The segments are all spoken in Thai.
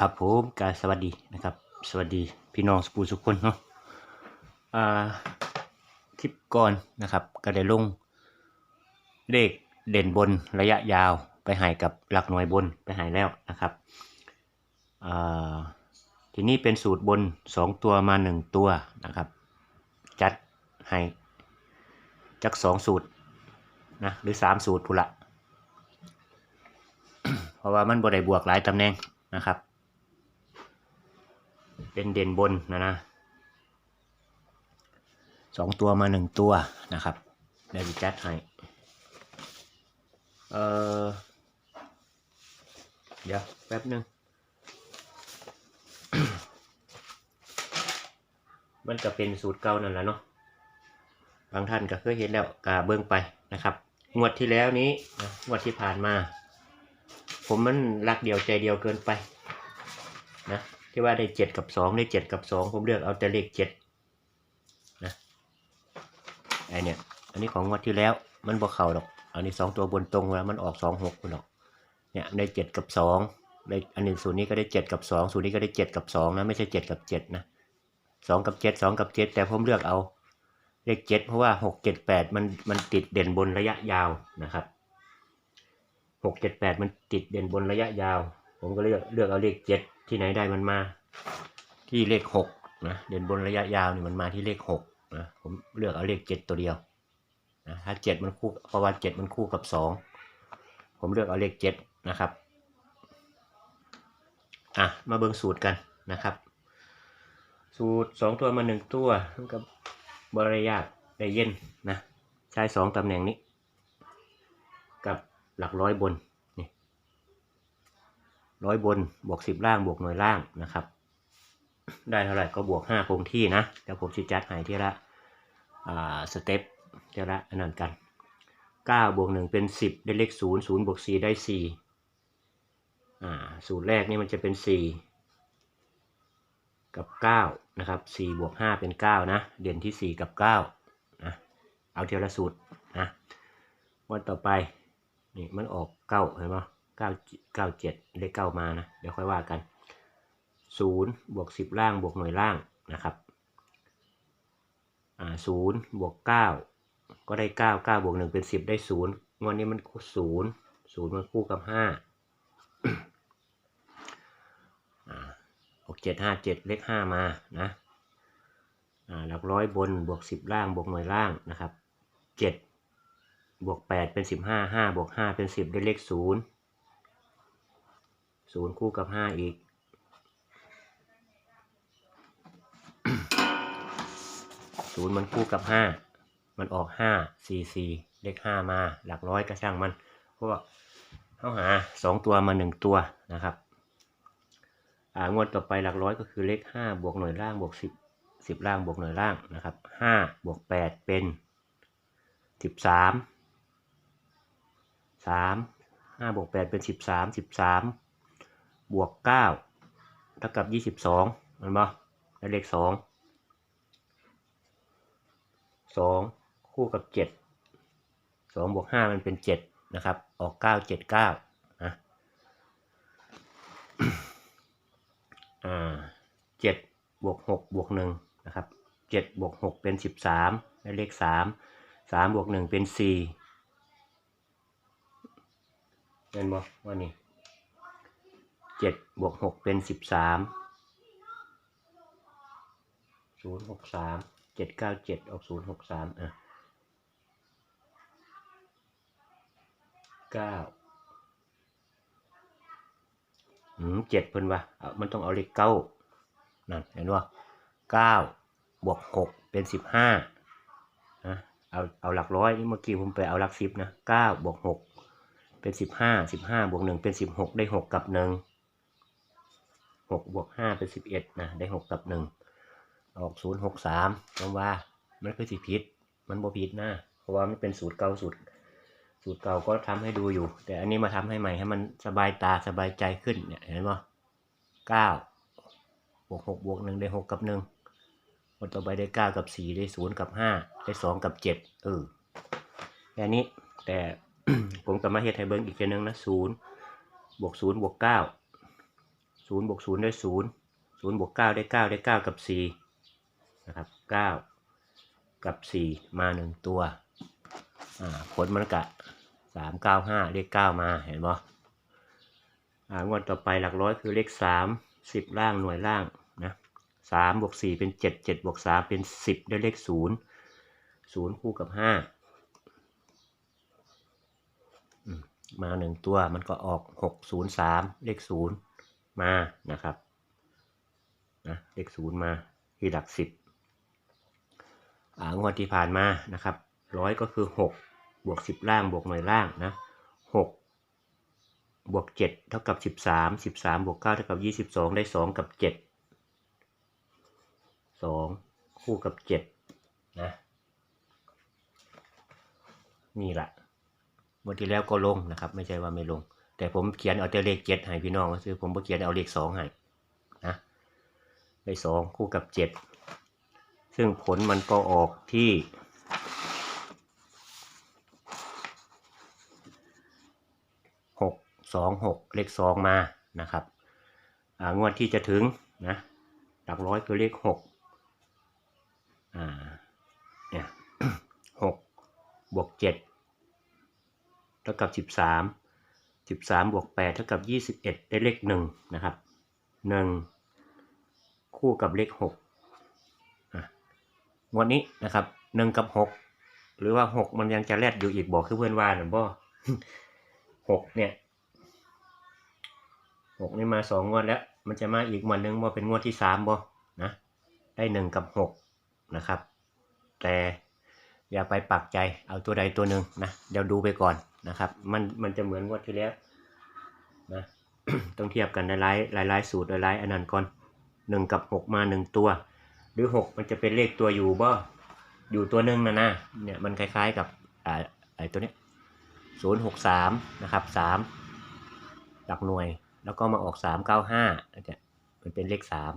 ครับผมกาสวัสดีนะครับ สวัสดีพี่น้องสปูสุกคนเนาะอ่าคลิปก่อนนะครับ ก็ได้ลงเลขเด่นบนระยะยาวไปหายกับหลักหน่วยบนไปหายแล้วนะครับอ่าทีนี้เป็นสูตรบนสองตัวมาหนึ่งตัวนะครับ จัดให้จักสองสูตรนะหรือสามสูตรพุละ เพราะว่ามันบ่ได้บวกหลายตำแหน่งนะครับ เป็นเด่นบนนะนะสองตัวมาหนึ่งตัวนะครับได้วิจัดให้เออเดี๋ยวแป๊บหนึง มันก็เป็นสูตรเก่านั่นแหละเนาะบางท่านก็เคยเห็นแล้วกาเบิ่งไปนะครับ งวดที่แล้วนี้นะงวดที่ผ่านมา ผมมันรักเดียวใจเดียวเกินไปนะ ที่ว่าได้เจ็ดกับสองได้เจ็ดกับสองผมเลือกเอาแต่เลขเจ็ดนะไอเนี่ยอันนี้ของงวดที่แล้วมันบอกเข่าหรอก อันนี้สองตัวบนตรงแล้วมันออกสองหกคุณหรอกเนี่ยได้เจ็ดกับสองได้อันนี้สูตรนี้ก็ได้เจ็ดกับสองสูตรนี้ก็ได้เจ็ดกับสองนะไม่ใช่เจ็ดกับเจ็ดนะสองกับเจ็ดสองกับเจ็ดแต่ผมเลือกเอาเลขเจ็ดเพราะว่าหกเจ็ดแปดมันมันติดเด่นบนระยะยาวนะครับหกเจ็ดแปดมันติดเด่นบนระยะยาว ผมก็เลือกเลือกเอาเลขเจ็ดที่ไหนได้มันมา ที่เลขหกนะเด่นบนระยะยาวนี่มันมาที่เลขหกนะผมเลือกเอาเลขเจ็ดตัวเดียวนะถ้าเจ็ดมันคู่เพราะว่าเจ็ดมันคู่กับสองผมเลือกเอาเลขเจ็ดนะครับอะมาเบิ่งสูตรกันนะครับ สูตรสองตัวมาหนึ่งตัวกับบริยากได้เย็นนะใช้สองตำแหน่งนี้ กับหลักร้อยบน ร้อยบนบวกสิบล่างบวกหน่วยล่างนะครับ ได้เท่าไหร่ก็บวกห้าคงที่นะเดี๋ยวผมจะจัดให้ทีละอ่าสเต็ปทีละอันนั้นกันเก้าบวกหนึ่งเป็นสิบได้เลขศูนย์ศูนย์บวกสี่ได้สี่อ่าสูตรแรกนี่มันจะเป็นสี่กับเก้านะครับสี่บวกห้าเป็นเก้านะ เด่นที่สี่กับเก้านะเอาเทีละสูตรนะวันต่อไป นี่มันออกเก้าเห็นไหม เก้าเก้าเจ็ดเลขเก้ามานะ เดี๋ยวค่อยว่ากันศูนย์บวกสิบล่างบวกหน่วยล่างนะครับอ่าศูนย์บวกเก้าก็ได้เก้าเก้าบวกหนึ่งเป็นสิบได้ศูนย์งวดนี้มันศูนย์ศูนย์มันคู่กับห้าอ่าหกเจ็ดห้าเจ็ดเลขห้ามานะอ่าหลักร้อยบนบวกสิบล่างบวกหน่วยล่างนะครับเจ็ดบวกแปดเป็นสิบห้าห้าบวกห้าเป็นสิบได้เลขศูนย์ ศูนย์คู่กับห้าอีก ศูนย์มันคู่กับห้า มันออกห้าสี่สี่เลขห้ามาหลักร้อยก็ช่างมัน เพราะว่าเขาหาสองตัวมาหนึ่งตัวนะครับอ่างวดต่อไปหลักร้อยก็คือเลขห้าบวกหน่วยล่างบวกสิบสิบล่างบวกหน่วยล่างนะครับห้าบวกแปดเป็นสิบสามสามห้าบวกแปดเป็นสิบสามสิบสาม บวกเก้าเท่ากับยี่สิบสองมันบ่ได้เลขสองสองคู่กับเจ็ดสองบวกห้ามันเป็นเจ็ดนะครับ ออกเก้าเจ็ดเก้านะอ่าเจ็ดบวกหกบวกหนึ่งนะครับเจ็ดบวกหกเป็นสิบสามได้เลขสามสามบวกหนึ่งเป็นสี่เห็นบ่ว่านี่ เจ็ดบวกหกเป็นสิบสามศูนย์หกสามเจ็ดเก้าเจ็ดออกศูนย์หกสามอะเก้าอืมเจ็ดเพิ่นว่าเอามันต้องเอาเลขเก้านั่นเห็นว่าเก้าบวกหกเป็นสิบห้านะเอาเอาหลักร้อยนี่เมื่อกี้ผมไปเอาหลักสิบนะเก้าบวกหกเป็นสิบห้าสิบห้าบวกหนึ่งเป็นสิบหกได้หกกับหนึ่ง หกบวกห้าเป็นสิบเอ็ดนะได้หกกับหนึ่งออกศูนย์หกสามคำว่ามันคือสิผิดมันบ่ผิดนะเพราะว่ามันเป็นสูตรเก่าสูตรสูตรเก่าก็ทำให้ดูอยู่ แต่อันนี้มาทำให้ใหม่ให้มันสบายตาสบายใจขึ้นเนี่ยเห็นไหมเก้าบวกหกบวกหนึ่งได้หกกับหนึ่งวันต่อไปได้เก้ากับสี่ได้ศูนย์กับห้าได้สองกับเจ็ดเออแค่นี้แต่ผมก็มาเฮ็ดให้เบิ่งอีกเทีนึงนะศูนย์บวกศูนย์บวกเก้า ศูนย์บวกศูนย์ได้ศูนย์ศูนย์บวกเก้าได้เก้าได้เก้ากับสี่นะครับเก้ากับสี่มาหนึ่งตัวอ่าผลมันกะสามเก้าห้าเลขเก้ามาเห็นบ่อ่างวดต่อไปหลักร้อยคือเลขสามสิบล่างหน่วยล่างนะสามบวกสี่เป็นเจ็ดเจ็ดบวกสามเป็นสิบได้เลขศูนย์ศูนย์คู่กับห้ามาหนึ่งตัวมันก็ออกหกศูนย์สามเลขศูนย์ มานะครับนะเลขศูนย์มาที่หลักสิบอ่างวดที่ผ่านมานะครับร้อยก็คือหกบวกสิบล่างบวกหน่วยล่างนะหกบวกเจ็ดเท่ากับสิบสามสิบสามบวกเก้าเท่ากับยี่สิบสองได้สองกับเจ็ดสองคู่กับเจ็ดนะ นี่แหละงวดที่แล้วก็ลงนะครับ ไม่ใช่ว่าไม่ลง แต่ผมเขียนเอาแต่เลขเจ็ดให้พี่น้องก็คือผมเขียนเอาเลขสองให้นะได้สองคู่กับเจ็ดซึ่งผลมันก็ออกที่หกสองหกเลขสองมานะครับอ่างวดที่จะถึงนะหลักร้อยคือเลขหกอ่าเนี่ยหกบวกเจ็ดเท่ากับสิบสาม สิบสามบวกแปดเท่ากับยี่สิบเอ็ดได้เลขหนึ่งนะครับหนึ่งคู่กับเลขหกอะงวันนี้นะครับหนึ่งกับหกหรือว่าหกมันยังจะแลดอยู่อีกบอกคือเพื่อนว่าหรือบ่หกเนี่ยหกนี่มาสองงวดแล้ว มันจะมาอีกงวันหนึ่งว่าเป็นงวดที่สามบ่นะ ได้หนึ่งกับหกนะครับ แต่อย่าไปปักใจเอาตัวใดตัวหนึ่งนะ เดี๋ยวดูไปก่อน นะครับ มันมันจะเหมือนงวดที่แล้วนะต้องเทียบกันหลายหลายหลายสูตรหลายๆอันนั้นก่อนหนึ่งกับหกมาหนึ่งตัว หรือหกมันจะเป็นเลขตัวอยู่บ่อยู่ตัวหนึ่งนะนะเนี่ยมันคล้ายๆกับอ่าไอ้ตัวนี้ศูนย์หกสามนะครับสามหลักหน่วยแล้วก็มาออกสามเก้าห้าเนี่ยมันเป็นเลขสาม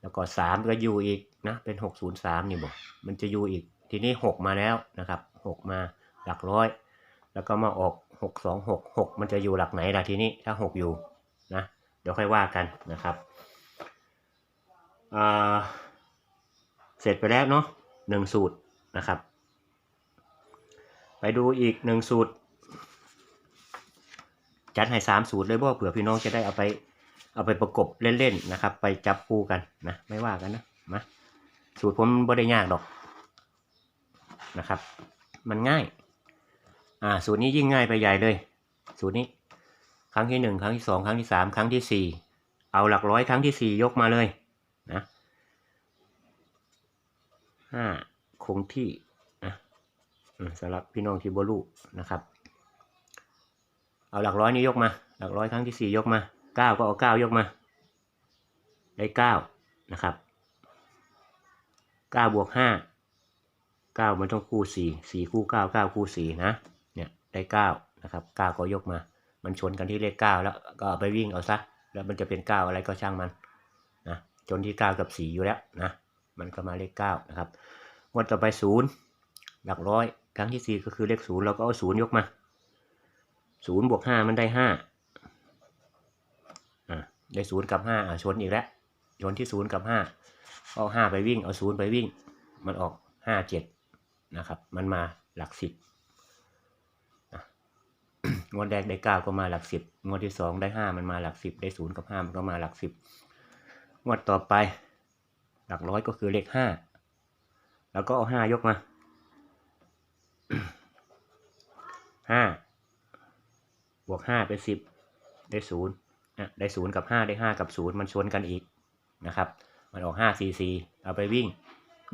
แล้วก็สามก็อยู่อีกนะเป็นหกศูนย์สามนี่บอกมันจะอยู่อีกทีนี้หกมาแล้วนะครับหกมาหลักร้อย แล้วก็มาออกหกสองหกหกมันจะอยู่หลักไหนล่ะทีนี้ถ้าหกอยู่นะเดี๋ยวค่อยว่ากันนะครับเสร็จไปแล้วเนาะหนึ่งสูตรนะครับ ไปดูอีกหนึ่งสูตร จัดให้สามสูตรเลยเพราะเผื่อพี่น้องจะได้เอาไปเอาไปประกบเล่นๆนะครับ ไปจับคู่กันนะไม่ว่ากันนะมาสูตรผมไม่ได้ยากดอกนะครับ มันง่าย อ่า สูตรนี้ยิ่งง่ายไปใหญ่เลย สูตรนี้ ครั้งที่หนึ่งครั้งที่สองครั้งที่สามครั้งที่สี่เอาหลักร้อยครั้งที่สี่ยกมาเลยนะห้าคงที่นะสำหรับพี่น้องที่บรูนะครับ เอาหลักร้อยนี้ยกมา หลักร้อยครั้งที่สี่ยกมาเก้าก็เอาเก้ายกมา ได้เก้านะครับเก้าบวกห้าเก้ามันต้องคู่สี่สี่คู่เก้าเก้าคู่สี่นะ ได้เก้านะครับเก้าก็ยกมา มันชนกันที่เลขเก้าแล้วก็เอาไปวิ่งเอาซะ แล้วมันจะเป็นเก้าอะไรก็ช่างมันนะจนที่เก้ากับสี่อยู่แล้วนะ มันก็มาเลขเก้านะครับงวดต่อไปศูนย์หลักร้อย ครั้งที่สี่ก็คือเลขศูนย์เราก็เอาศูนย์ยกมาศูนย์บวกห้ามันได้ห้าอ่าได้ศูนย์กับห้าอ่าชนอีกแล้ว ชนที่ศูนย์กับห้าเอาห้าไปวิ่ง เอาศูนย์ไปวิ่ง มันออกห้าเจ็ดนะครับ มันมาหลักสิบ งวดแรกได้เก้าก็มาหลักสิบงวดที่สองได้ห้ามันมาหลักสิบได้ศูนย์กับห้ามันก็มาหลักสิบงวดต่อไป หลักร้อยก็คือเลขห้าแล้วก็เอาห้ายกมาห้าบวกห้าเป็นสิบได้ศูนย์อะได้ศูนย์กับห้าได้ห้ากับศูนย์มันชนกันอีกนะครับ มันออกห้าสี่สี่เอาไปวิ่ง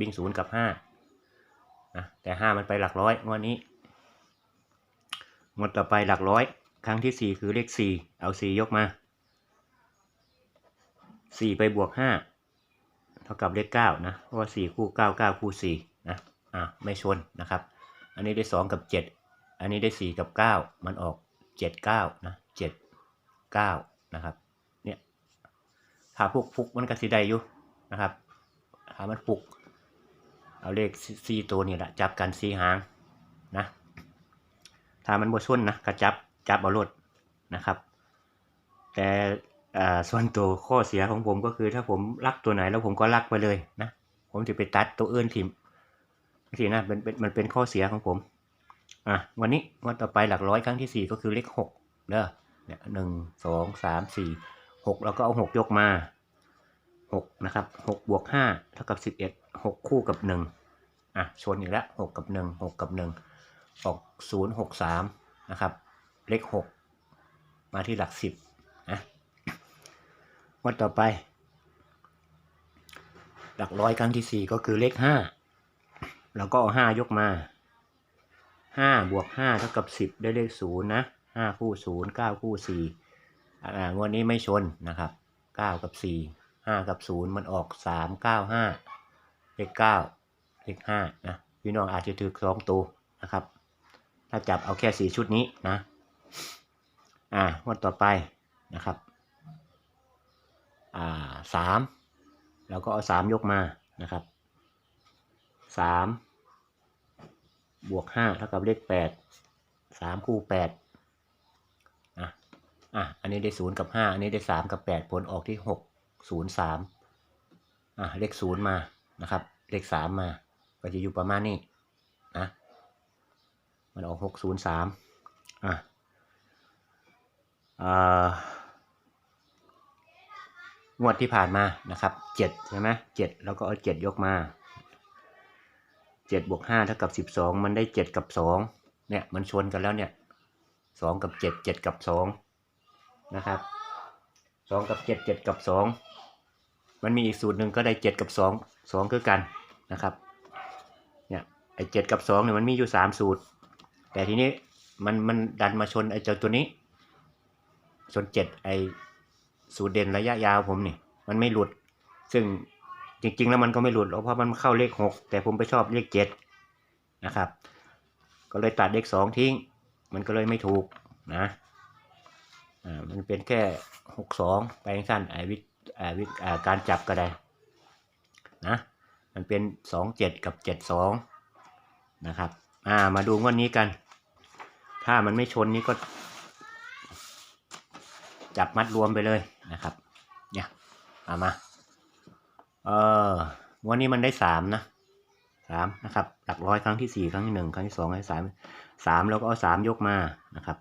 วิ่งศูนย์กับห้านะแต่ห้ามันไปหลักร้อยงวดนี้ งวดต่อไปหลักร้อย ครั้งที่สี่คือเลขสี่เอาสี่ยกมาสี่ไปบวกห้าเท่ากับเลขเก้านะ เพราะว่าสี่คู่เก้าเก้าคู่สี่นะอะไม่ชนนะครับ อันนี้ได้สองกับเจ็ดอันนี้ได้สี่กับเก้ามันออกเจ็ดเก้านะเจ็ดเก้านะครับเนี่ยถ้าพวกฟุกมันก็สิได้อยู่นะครับถ้ามันฟุก เอาเลขสี่ตัวนี่แหละจับกันสี่หางนะ ถ้ามันบ่ชนนะก็จับจับเอารถนะครับ แต่ส่วนตัวข้อเสียของผมก็คือ ถ้าผมรักตัวไหนแล้วผมก็รักไปเลยนะผมจะไปตัดตัวอื่นทิมทีนะเป็นเป็นมันเป็นข้อเสียของผมอะวันนี้วันต่อไปหลักร้อยครั้งที่สี่ก็คือเลขหกเด้อเนี่ยหนึ่งสองสามสี่หกแล้วก็เอาหกยกมาหกนะครับหกบวกห้าเท่ากับสิบเอ็ดหกคู่กับหนึ่งอะชนอีกแล้วหกกับหนึ่งหกกับหนึ่ง ออกศูนย์หกสามนะครับ เลขหกมาที่หลักสิบนะวันต่อไป หลักร้อยครั้งที่สี่ก็คือเลขห้าแล้วก็เอาห้ายกมาห้าบวกห้าเท่ากับสิบได้เลขศูนย์นะห้าคู่ศูนย์เก้าคู่สี่อ่างวดนี้ไม่ชนนะครับเก้ากับสี่ห้ากับศูนย์มันออกสามเก้าห้าเลขเก้าเลขห้านะพี่น้องอาจจะถือสองตัวนะครับ ถ้าจับเอาแค่สี่ชุดนี้นะ อ่างวันต่อไปนะครับ อ่าสามแล้วก็เอาสามยกมานะครับสามบวกห้าเท่ากับเลขแปดสามคู่แปดอะอะ อันนี้ได้ศูนย์กับห้าอันนี้ได้สามกับแปดผลออกที่หกศูนย์สามอะ เลขศูนย์มานะครับ เลขสามมา ก็จะอยู่ประมาณนี้ มันออกหกศูนย์สามอะอ่างวดที่ผ่านมานะครับเจ็ดใช่ไหมเจ็ดแล้วก็เอาเจ็ดยกมาเจ็ดบวกห้าเท่ากับสิบสองมันได้เจ็ดกับสองเนี่ยมันชนกันแล้วเนี่ยสองกับเจ็ดเจ็ดกับสองนะครับสองกับเจ็ดเจ็ดกับสองมันมีอีกสูตรหนึ่งก็ได้เจ็ดกับสองสองคือกันนะครับเนี่ยไอเจ็ดกับสองเนี่ยมันมีอยู่สามสูตร แต่ทีนี้มันมันดันมาชนไอเจ้าตัวนี้ ชนเจ็ดไอ้สูตรเด่นระยะยาวผมนี่ มันไม่หลุด ซึ่งจริง ๆ แล้วมันก็ไม่หลุดเพราะมันเข้าเลขหกแต่ผมไปชอบเลขเจ็ดนะครับ ก็เลยตัดเลขสองทิ้ง มันก็เลยไม่ถูกนะอ่ามันเป็นแค่หกสองไปสั้นไอวิทไอวิทการจับก็ได้นะมันเป็นสองเจ็ดกับเจ็ดสองนะครับ อ่า มาดูงวดนี้กัน ถ้ามันไม่ชนนี้ก็ จับมัดรวมไปเลยนะครับ เนี่ยเอามา เออวันนี้มันได้สามนะสามนะครับ หลักร้อยครั้งที่สี่ครั้งที่หนึ่งครั้งที่สองครั้งที่สามสามแล้วก็เอาสามยกมานะครับ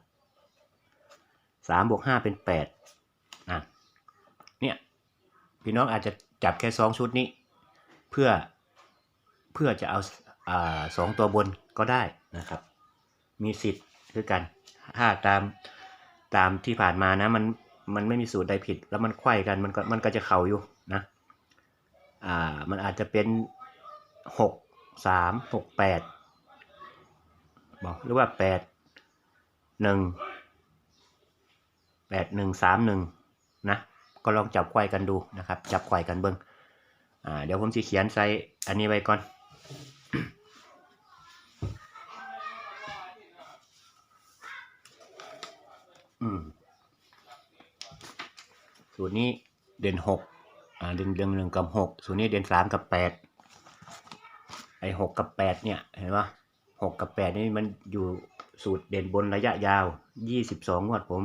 สามบวกห้าเป็นแปดนะเนี่ย พี่น้องอาจจะจับแค่สองชุดนี้ เพื่อเพื่อจะเอา สองตัวบนก็ได้นะครับ มีสิทธิ์คือกัน ถ้าตามตามที่ผ่านมานะมันมันไม่มีสูตรใดผิด แล้วมันไขว้กันมันก็มันก็จะเข่าอยู่นะอ่ามันอาจจะเป็นหกสามหกแปดบอกหรือว่าแปดหนึ่งแปดหนึ่งสามหนึ่งนะก็ลองจับไขว้กันดูนะครับ จับไขว้กันเบิ้งอ่าเดี๋ยวผมจะเขียนใส่อันนี้ไว้ก่อน อืมสูตรนี้เด่นหกอ่าเด่นเด่นหนึ่งกับหกสูตรนี้เด่นสามกับแปดไอหกกับแปดเนี่ยเห็นปะหกกับแปดนี่มันอยู่สูตรเด่นบนระยะยาวยี่สิบสองงวดผม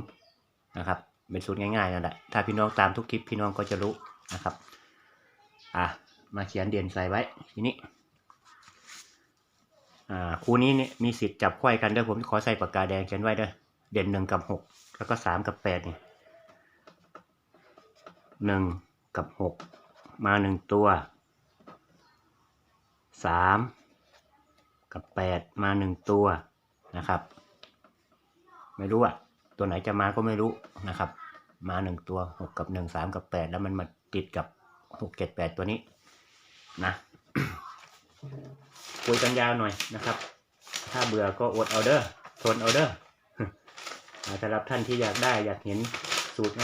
นะครับเป็นสูตรง่ายๆนั่นแหละถ้าพี่น้องตามทุกคลิปพี่น้องก็จะรู้นะครับอะมาเขียนเด่นใส่ไว้ทีนี้อ่าคู่นี้เนี่ยมีสิทธิ์จับไขว้กันเด้อผมขอใส่ปากกาแดงเขียนไว้เด้อเด่นหนึ่งกับหก แล้วก็สามกับแปดเนี่ยหนึ่งกับหกมาหนึ่งตัวสามกับแปดมาหนึ่งตัวนะครับ ไม่รู้อะตัวไหนจะมาก็ไม่รู้นะครับ มาหนึ่งตัวหกกับหนึ่งสามกับแปดแล้วมันมาติดกับหกเจ็ดแปดตัวนี้นะคุยกันยาวหน่อยนะครับ ถ้าเบื่อก็อดเอาเดอร์ทนเอาเดอร์ สำหรับท่านที่อยากได้อยากเห็นสูตร